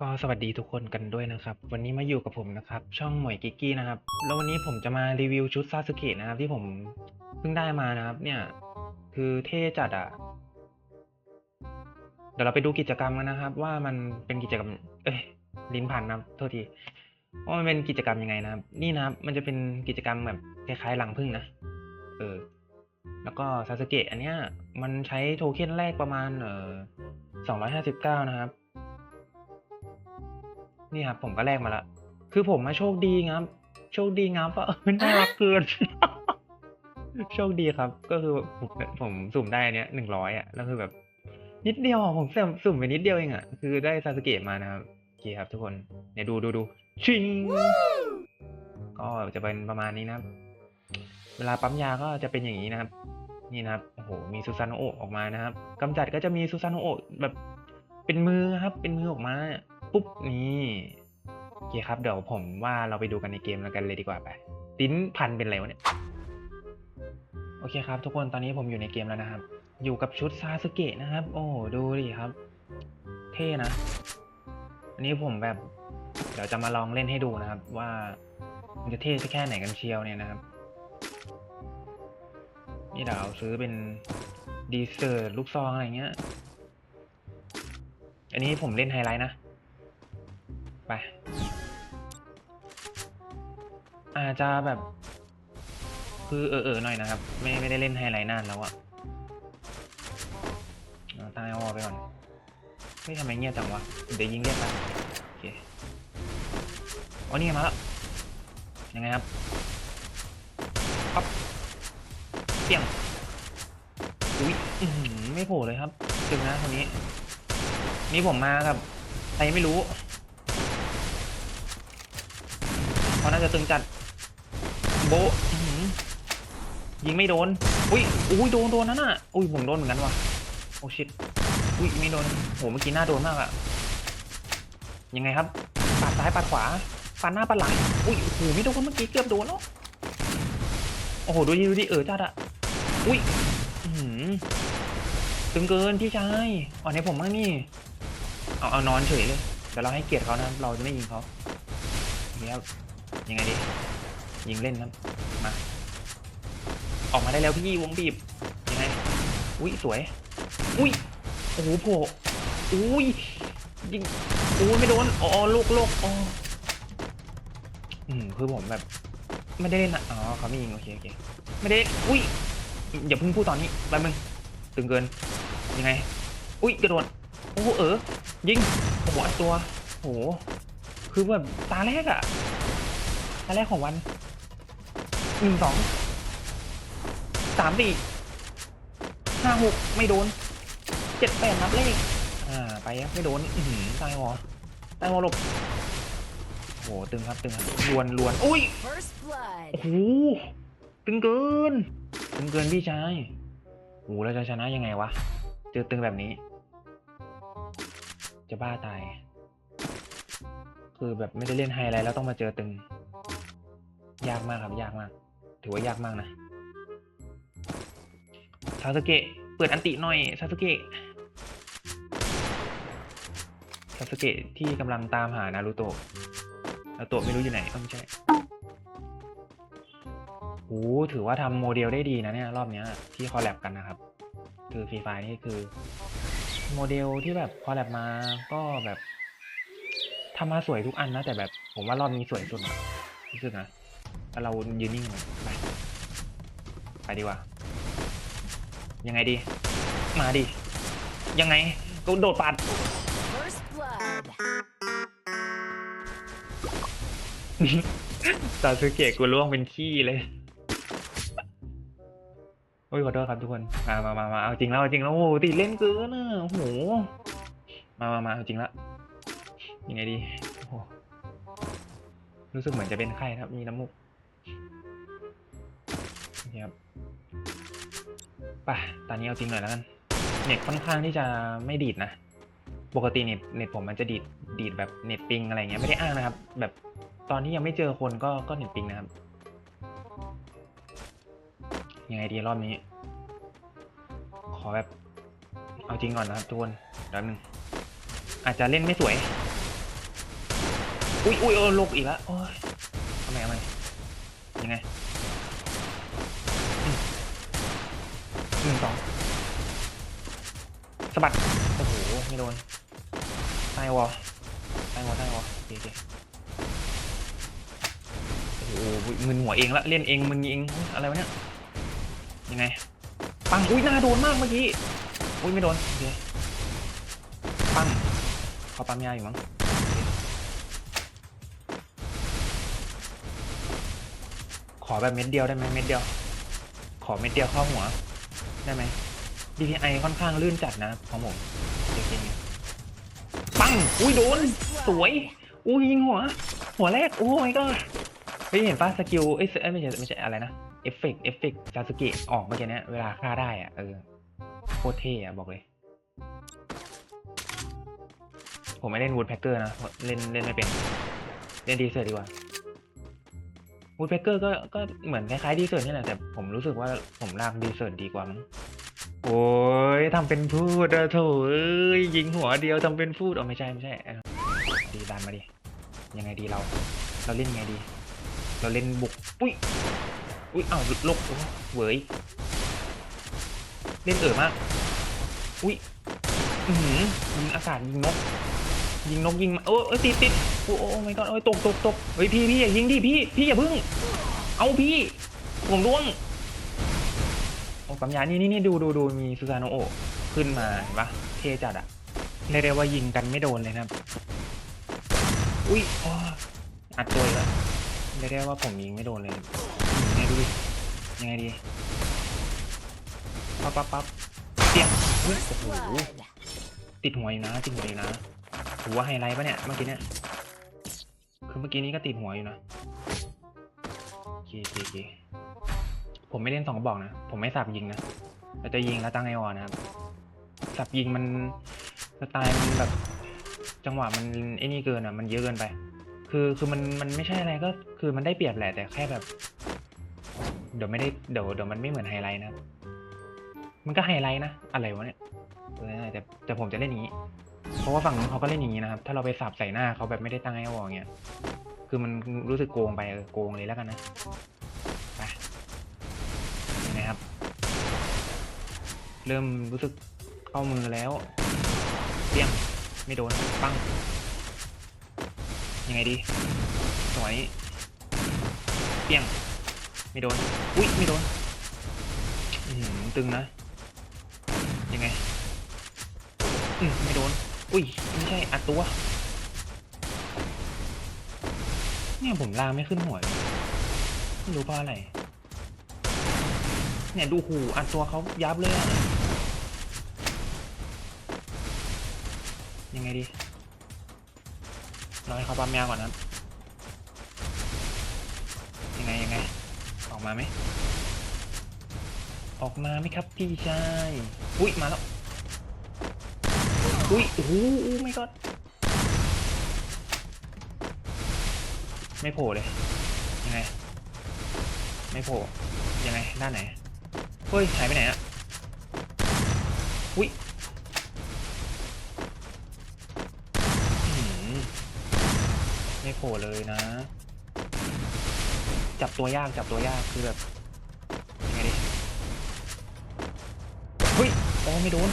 ก็สวัสดีทุกคนกันด้วยนะครับ วันนี้มาอยู่กับผมนะครับ ช่องหมวยกิกกี้นะครับ แล้ววันนี้ผมจะมารีวิวชุดซาสึเกะนะครับ ที่ผมเพิ่งได้มานะครับ เนี่ย คือเท่จัดอะเดี๋ยวเราไปดูกิจกรรมกันนะครับ ว่ามันเป็นกิจกรรม เอ้ยลิ้นพันนะครับโทษทีว่ามันเป็นกิจกรรมยังไงนะครับ นี่นะครับ มันจะเป็นกิจกรรมแบบคล้ายๆหลังพึ่งนะเออแล้วก็ซาสึเกะอันเนี้ยมันใช้โทเค็นแรกประมาณเออสองร้อยห้าสิบเก้านะครับ นี่ครับผมก็แลกมาละ คือผมมาโชคดีครับ โชคดีงับอะน่ารักเกินโชคดีครับ ก็คือผมผมสุ่มได้อันเนี้ยหนึ่งร้อยอะ แล้วคือแบบ นิดเดียวอะผมสุ่มสุ่มไปนิดเดียวเองอะ คือได้ซาสเกะมานะครับโอเคครับทุกคน เนี่ยดูดูดูชิง ก็จะเป็นประมาณนี้นะครับ เวลาปั๊มยาก็จะเป็นอย่างนี้นะครับ นี่นะครับ โอ้โห มีซูซานโอะออกมานะครับกำจัดก็จะมีซูซานโอะแบบ เป็นมือครับ เป็นมือออกมา ปุ๊บนี่โอเคครับ เดี๋ยวผมว่าเราไปดูกันในเกมแล้วกันเลยดีกว่าไปลิ้นพันเป็นอะไรวะเนี่ยโอเคครับ ทุกคนตอนนี้ผมอยู่ในเกมแล้วนะครับ อยู่กับชุดซาสึเกะนะครับ โอ้ดูดิครับ เท่นะ อันนี้ผมแบบ เดี๋ยวจะมาลองเล่นให้ดูนะครับ ว่ามันจะเท่แค่ไหนกันเชียวเนี่ยนะครับนี่เดี๋ยวเอาซื้อเป็นดีเซอร์ลูกซองอะไรเงี้ย อันนี้ผมเล่นไฮไลท์นะ ไป อาจจะแบบ คือเออเออหน่อยนะครับ ไม่ไม่ได้เล่นไฮไลท์นานแล้วอะเอาตั้งไอวอไปก่อนไม่ทำไมเงียบจังวะ เดี๋ยวยิงเรียกไปโอเคอ๋อนี่มาแล้ว ยังไงครับปั๊บเปี้ยงอุ้ยไม่โผล่เลยครับตึงนะคนนี้ นี่ผมมากับ ใครไม่รู้ เขาน่าจะตึงจัด โบยิงไม่โดน อุ้ย อุ้ย โดน โดนนั่นน่ะ อุ้ย ผมโดนเหมือนกันว่ะ โอ้ชิตอุ้ย ไม่โดน โห เมื่อกี้หน้าโดนมากอะยังไงครับ ปาดซ้ายปาดขวาปาดหน้าปาดหลัง อุ้ยโอ้โหไม่โดนเมื่อกี้เกือบโดนแล้ว โอ้โห ดูดิ ดูดิ เออจัดอะอุ้ยหือตึงเกินพี่ชายอ่อนให้ผมบ้างนี่ เอา เอานอนเฉยเลย เดี๋ยวเราให้เกียรติเขานะ เราจะไม่ยิงเขาอย่างนี้ครับ ยังไงดียิงเล่นครับมา ออกมาได้แล้วพี่วงบีบยังไงอุ้ยสวย อุ้ยโอ้โหโผล่อุ้ยยิงอุ้ยไม่โดนอ๋อลูกลูกอ๋ออืมคือผมแบบ ไม่ได้เล่นอะอ๋อเขาไม่ยิงโอเคโอเคไม่ได้อุ้ยอย่าเพิ่งพูดตอนนี้แป๊บนึงตึงเกินยังไง อุ้ยกระโดดโอ้เออยิงโอ้โหอัดตัวโอ้โหคือแบบตาแรกอะ ตาแรกของวันหนึ่งสองสามสี่ห้าหกไม่โดนเจ็ดแปดนับเลขอ่าไปครับไม่โดนอือหือตายวอตายวอหลบโอ้โหตึงครับตึงครับลวนลวนอุ้ย First blood. โอ้โหตึงเกินตึงเกินพี่ชายโอ้โหเราจะชนะยังไงวะเจอตึงแบบนี้ จะบ้าตาย คือแบบไม่ได้เล่นไฮไลท์แล้วต้องมาเจอตึง ยากมากครับยากมาก ถือว่ายากมากนะซาสเกะเปิดอันติหน่อยซาสเกะซาสเกะที่กำลังตามหานารูโตะนารูโตะไม่รู้อยู่ไหนเอ้าไม่ใช่โอ้ถือว่าทำโมเดลได้ดีนะเนี่ยรอบนี้ที่คอลแลบกันนะครับ คือฟรีไฟนี่คือ โมเดลที่แบบคอลแลบมาก็แบบทำมาสวยทุกอันนะ แต่แบบผมว่ารอบนี้สวยสุดอะรู้สึกนะ แล้วเรายืนนิ่งไปไปดีกว่า ยังไงดี มาดิ ยังไงก็โดดปัดซาสึเกะกูล่วงเป็นขี้เลยโอ้ยขอโทษครับทุกคนมามามามาเอาจริงแล้วเอาจริงแล้วโอ้โหติเล่นเกินอะโอ้โหมามามาเอาจริงละยังไงดีโอ้โหรู้สึกเหมือนจะเป็นไข้ครับ มีน้ำมูก นี่ครับไปตอนนี้เอาจริงหน่อยแล้วกัน เน็ตค่อนข้างที่จะไม่ดีดนะ ปกติเน็ตเน็ตผมมันจะดีดดีดแบบเน็ตปิงอะไรเงี้ยไม่ได้อ้างนะครับ แบบตอนที่ยังไม่เจอคนก็ก็เน็ตปิงนะครับ ยังไงดีรอบนี้ ขอแบบ เอาจริงก่อนนะครับทุกคนแป๊บนึงอาจจะเล่นไม่สวย อุ้ยอุ้ยเออลกอีกแล้วโอ้ยทำไมทำไมยังไงอืมหนึ่งสอง สะบัด โอ้โห ไม่โดนใต้วอลใต้วอลใต้วอลโอเคโอเคโอ้โหมึนหัวเองละเล่นเองมึนเองอะไรวะเนี่ย ยังไง ปัง อุ้ยหน้าโดนมากเมื่อกี้ อุ้ยไม่โดน โอเค ปังเขาปั๊มยาอยู่มั้งขอแบบเม็ดเดียวได้ไหมเม็ดเดียว ขอเม็ดเดียวเข้าหัว ได้ไหม DPI ค่อนข้างลื่นจัดนะของผมจริงๆปัง อุ้ยโดน สวย อุ้ยยิงหัว หัวแรก โอ้ยก็เฮ้ยเห็นป่ะสกิลเอ้ยเอ้ยไม่ใช่ไม่ใช่อะไรนะ เอฟเฟกเอฟเฟกซาสึเกะออกเมื่อกี้เนี้ยเวลาฆ่าได้อะเออโคตรเท่อะบอกเลย ผมไม่เล่นวูดแพคเกอร์นะ เล่นเล่นไม่เป็น เล่นดีเซอร์ดีกว่าวูดแพคเกอร์ก็ก็เหมือนคล้ายๆดีเซอร์นี่แหละแต่ผมรู้สึกว่าผมลากดีเซอร์ดีกว่ามั้ง โอ้ยทำเป็นพูดอะโถเอ้ยยิงหัวเดียวทำเป็นพูดอ๋อไม่ใช่ไม่ใช่ดีดันมาดิยังไงดีเรา เราเล่นไงดี เราเล่นบุกอุ้ยอุ้ยอ้าวลกโอ้เหวยเล่นเอ๋อมากอุ้ยอือหือยิงอากาศยิงนก ยิงนกยิงมาโอ้ยติดติดโอ้โอ้ไม่ก็โอ้ยตกตกตกเฮ้ยพี่พี่อย่ายิงดิพี่พี่อย่าพึ่ง เอาพี่ผมร่วง ปั๊มยานี่นี่นี่ดูดูดูมีซูซานโนโอขึ้นมาเห็นปะเทจัดอะเรียกได้ว่ายิงกันไม่โดนเลยนะอุ้ยอัดตัวอีกแล้วเรียกได้ว่าผมยิงไม่โดนเลยเนี่ยดูดิยังไงดีปั๊บปั๊บปั๊บเตี้ยโอ้โหติดหัวอยู่นะติดหัวอยู่นะถือว่าไฮไลท์ปะเนี่ยเมื่อกี้เนี่ยคือเมื่อกี้นี้ก็ติดหัวอยู่นะโอเคโอเค ผมไม่เล่นสองกระบอกนะ ผมไม่สับยิงนะเราจะยิงแล้วตั้งไอออนนะครับ สับยิงมันสไตล์มันแบบ จังหวะมันไอ้นี่เกินอะ มันเยอะเกินไป คือคือมันมันไม่ใช่อะไรก็คือมันได้เปรียบแหละแต่แค่แบบ เดี๋ยวไม่ได้เดี๋ยวเดี๋ยวมันไม่เหมือนไฮไลท์นะครับมันก็ไฮไลท์นะอะไรวะเนี่ยแต่แต่ผมจะเล่นอย่างนี้ เพราะว่าฝั่งนู้นเขาก็เล่นอย่างนี้นะครับ ถ้าเราไปสับใส่หน้าเขาแบบไม่ได้ตั้งไอวอลเงี้ย คือมันรู้สึกโกงไปเออโกงเลยแล้วกันนะ ไปนี่นะครับ เริ่มรู้สึกเข้ามือแล้วเปี้ยงไม่โดนปั้งยังไงดีสวยเปี้ยงไม่โดนอุ้ยไม่โดนอือหือตึงนะยังไงอืมไม่โดนอุ้ยไม่ใช่อัดตัวเนี่ยผมลาไม่ขึ้นหัวยไม่รู้เพราะอะไรเนี่ยดูหูอัดตัวเขายับเลยอะ ไงดีรอให้เขาปั๊มยาก่อนนะยังไงยังไง ออกมาไหม ออกมาไหมครับพี่ชาย อุ้ยมาแล้ว อุ้ยโอ้โหไม่ก็ไม่โผล่เลย ยังไง ไม่โผล่ ยังไง ด้านไหน เฮ้ย หายไปไหนอะอุ้ยอื้อหือไม่ โผล่เลยนะ จับตัวยากจับตัวยากคือแบบยังไงดีเฮ้ยโอ้ไม่โดน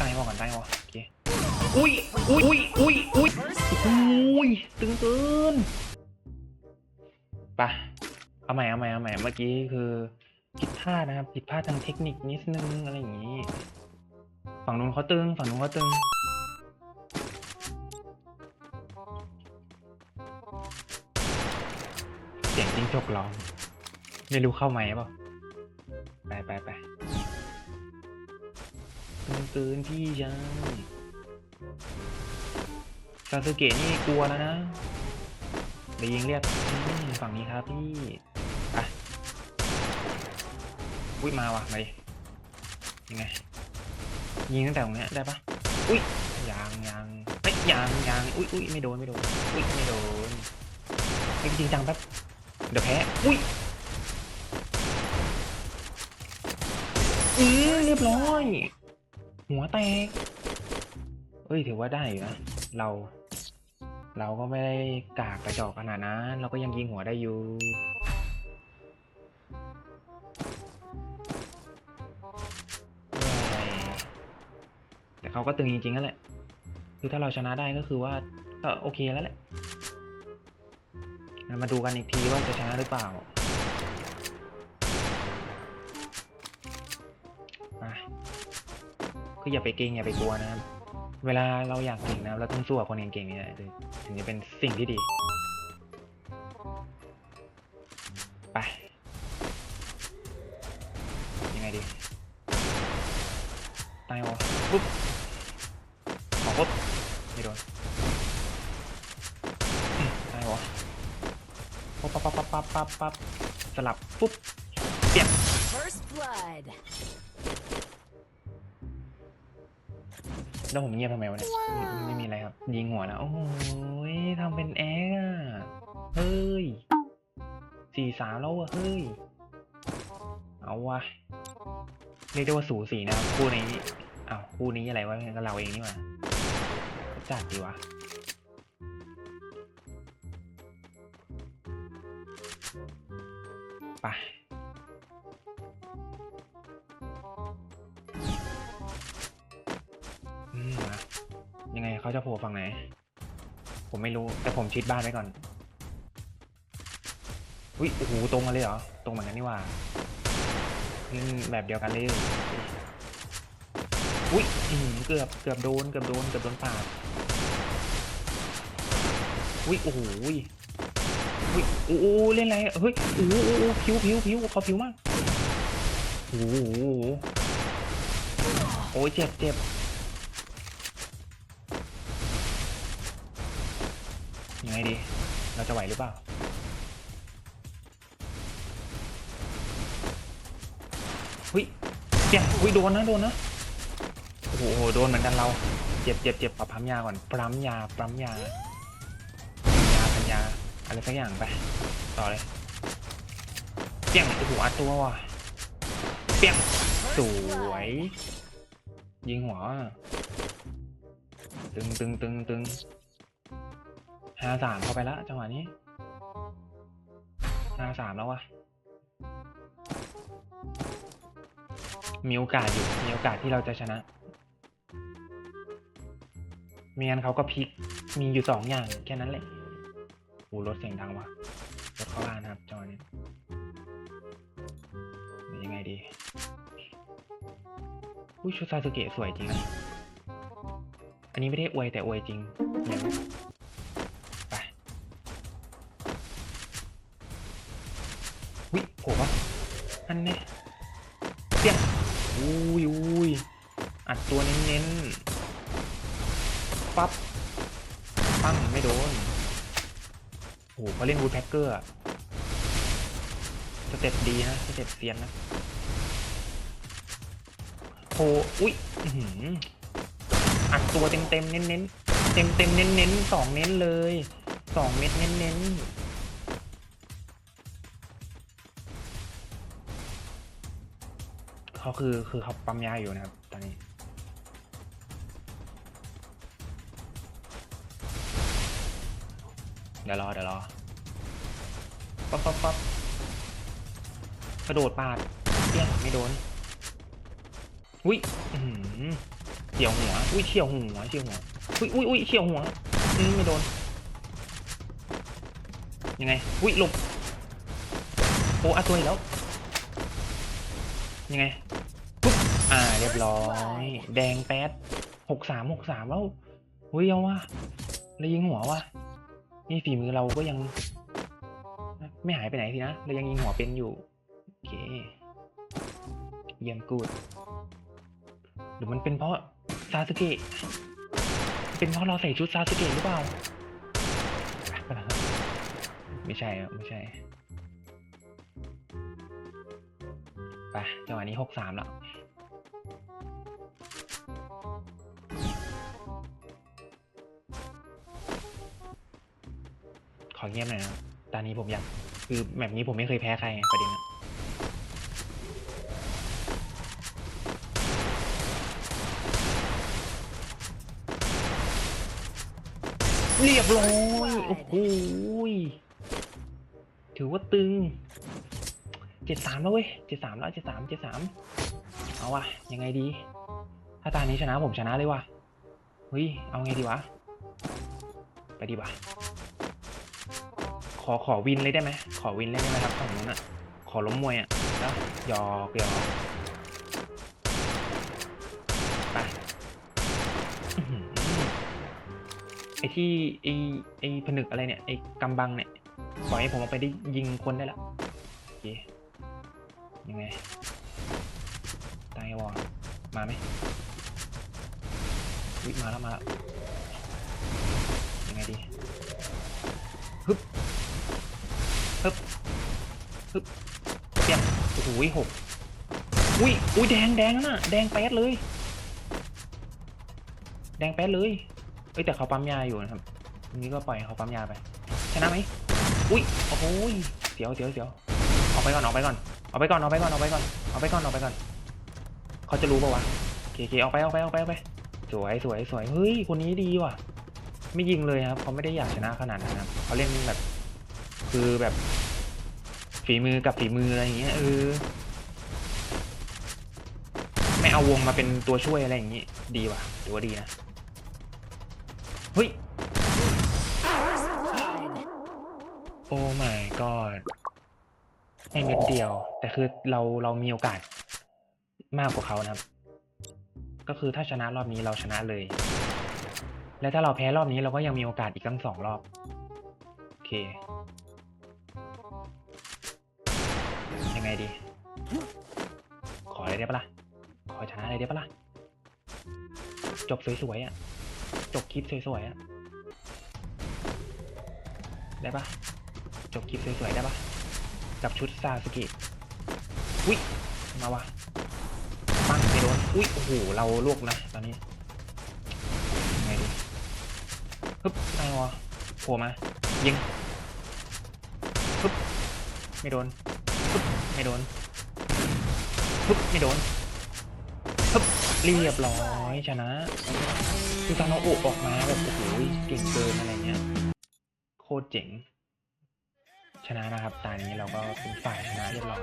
ตายวอก่อนตายวอโอเคอุ้ยอุ้ยอุ้ยอุ้ยอุ้ยอุ้ย blood. ตึงเกินไปะเอาใหม่เอาใหม่เอาใหม่เมื่อกี้คือผิดพลาดนะครับผิดพลาดทางเทคนิคนิดนึงอะไรอย่างนี้ ฝั่งนู้นเขาตึงฝั่งนู้นเขาตึง จิ้งจกร้องไม่รู้เข้าไหมเปล่าไปไปไปตื่นตื่นพี่ยังซาสึเกะนี่กลัวแล้วนะเดี๋ยวยิงเรียกฝั่งนี้ครับพี่ไปอุ้ยมาว่ะมาดิยังไง ยิงตั้งแต่ตรงนี้ได้ปะอุ้ยยางยางเฮ้ยยางยางอุ้ยอุ้ยไม่โดนไม่โดนอุ้ยไม่โดนจริงจังแป๊บ เดี๋ยวแพ้ อุ้ยอืมเรียบร้อย หัวแตก เอฮ้ย ถือว่าได้อยู่นะ เรา เราก็ไม่ได้กากกระจอกขนาดนั้น เราก็ยังยิงหัวได้อยู่ แต่เขาก็ตึงจริงๆนั่นแหละ คือถ้าเราชนะได้ก็คือว่าก็โอเคแล้วแหละ มาดูกันอีกทีว่าจะชนะหรือเปล่าคืออย่าไปเกรงอย่าไปกลัวนะครับ เวลาเราอยากเก่งนะเราต้องสู้กับคนเก่งๆนี่แหละถึงถึงจะเป็นสิ่งที่ดี ไป ยังไงดี ตายวะปุ๊บขอปุ๊บ ปั๊บปั๊บปั๊บปั๊บปั๊บสลับปุ๊บเปลี่ยน First blood. แล้วผมเงียบทำไมวะเนี่ยไม่ไม่มีอะไรครับ ยิงหัวนะ โอ้ยทำเป็นแอ๊กอะเฮ้ยสี่สามแล้วอะเฮ้ย เอาวะเรียกได้ว่าสูสีนะครับคู่นี้อ้าวคู่นี้อะไรวะก็เราเองนี่หว่าจัดดีวะ ผมไม่รู้ แต่ผมชิดบ้านไว้ก่อน อุ้ยโอ้โหตรงมาเลยเหรอ ตรงเหมือนกันนี่ว่าอืมแบบเดียวกันเลยอุ้ยเกือบเกือบโดนเกือบโดนเกือบโดนปาดอุ้ยโอ้โหอุ้ยอุ้ยโอ้โหเล่นอะไรเฮ้ยโอ้โหโอ้โหผิวผิวผิวเขาผิวมากโอ้โหโอ้ยเจ็บเจ็บ เราจะไหวหรือเปล่าหุยเปียงหุยโดนนะโดนนะโอ้โหโดนเหมือนกันเรา เจ็บเจ็บเจ็บปรับพัมยาก่อนปั๊มยาปั๊มยาปัญญาปัญญาอะไรสักอย่างไป ต่อเลยเปียงโอ้โหอัดตัวว่ะเปียงสวย ยิงหัวตึงตึงตึงตึง ห้าสามเข้าไปแล้วจังหวะนี้ห้าสามแล้ววะมีโอกาสอยู่ มีโอกาสที่เราจะชนะไม่งั้นเขาก็พลิก มีอยู่สองอย่างแค่นั้นแหละโอ้รถเสียงดังวะรถเข้าบ้านครับจังหวะนี้ยังไงดี อุ้ยชุดซาสึเกะสวยจริง อันนี้ไม่ได้อวยแต่อวยจริงเห็นไโดน โอ้โหเขาเล่นวูดแพ็กเกอร์อะสเต็ปดีนะสเต็ปเซียนนะโอ้อุ้ยอื้มอัดตัวเต็มเต็มเน้นเน้นเต็มเต็มเน้นเน้นสองเน้นเลยสองเม็ดเน้นเน้นเขาคือคือเขาปั๊มยาอยู่นะครับตอนนี้ ดี๋ยวรอเดี๋ยวรอปั๊บปั๊บปั๊บกระโดดปาดเปี้ยงไม่โดนอุ้ยเฉียวหัวอุ้ยเฉียวหัวเฉียวหัวอุ้ยอุ้ยอุ้ยเฉียวหัวอืมไม่โดนยังไงอุ้ยหลบโอ้อัดตัวอีกแล้วยังไงปุ๊บอ่าเรียบร้อย แดงแป๊ดหกสามหกสามแล้วเฮ้ยเอาว่ะแล้วยิงหัววะ นี่ฝีมือเราก็ยัง ไม่หายไปไหนสินะ เรายังยิงหัวเป็นอยู่ โอเค เยี่ยมกูด หรือมันเป็นเพราะซาสึเกะ เป็นเพราะเราใส่ชุดซาสึเกะหรือเปล่า ไม่ใช่ไม่ใช่ ไปจังหวะนี้หกสามแล้ว เงียบหน่อยนะตอนนี้ผมอยากคือแบบนี้ผมไม่เคยแพ้ใครไงประเด็นอะเรียบร้อยโอ้โหถือว่าตึงเจ็ดสามแล้วเว้ยเจ็ดสามแล้วเจ็ดสามเจ็ดสามเอาวะยังไงดี ถ้าตานี้ชนะผมชนะเลยว่ะเฮ้ยเอาไงดีวะ ไปดีวะ ขอขอวินเลยได้ไหมขอวินเลยได้ไหมครับฝั่งนู้นอะ ขอล้มมวยอะแล้วยอกยอกไปไอที่ไอไอผนึกอะไรเนี่ยไอกำบังเนี่ยปล่อยให้ผมเอาไปได้ยิงคนได้ละโอเคยังไงตายวอลมาไหมวิมาแล้วมาแล้วยังไงดีฮึบ ฮึบฮึบเปียโอ้โหหกอุ้ยอุ้ยแดงแดงน่ะ แดงแป๊ดเลย แดงแป๊ดเลยเอ้ยแต่เขาปั๊มยาอยู่นะครับอันนี้ก็ปล่อยเขาปั๊มยาไปชนะไหมอุ้ยโอ้โหยเสียวเสียวเสียวออกไปก่อนออกไปก่อนออกไปก่อนออกไปก่อนออกไปก่อนออกไปก่อนออกไปก่อนเขาจะรู้ป่าวะเคเคออกไปออกไปออกไปออกไป สวยสวยสวยเฮ้ยคนนี้ดีว่ะ ไม่ยิงเลยครับเขาไม่ได้อยากชนะขนาดนั้นครับเขาเล่นแบบ คือแบบฝีมือกับฝีมืออะไรอย่างเงี้ยเออไม่เอาวงมาเป็นตัวช่วยอะไรอย่างงี้ดีว่ะถือว่าดีนะเฮ้ยโอ้ my god แค่เม็ดเดียว แต่คือเราเรามีโอกาสมากกว่าเขานะครับ ก็คือถ้าชนะรอบนี้เราชนะเลย และถ้าเราแพ้รอบนี้เราก็ยังมีโอกาสอีกตั้งสองรอบ โอเค ดี ขออะไรได้ปะล่ะ ขอชนะอะไรได้ปะล่ะ จบสวยๆอะ จบคลิปสวยๆอะ ได้ปะจบคลิปสวยๆได้ปะกับชุดซาสกิอุ้ย มาวะปั้งไปโดน อุ้ย โอ้โห เราลวกนะตอนนี้ยังไงดีฮึบไอ้วะโผล่มา ยิงฮึบไม่โดน ไม่โดนฮึบไม่โดนฮึบเรียบร้อยชนะคือตอนเอาโอกออกมาแบบโอ้โหเก่งเกินอะไรเงี้ยโคตรเจ๋ง ชนะนะครับตานี้เราก็เป็นฝ่ายชนะเรียบร้อย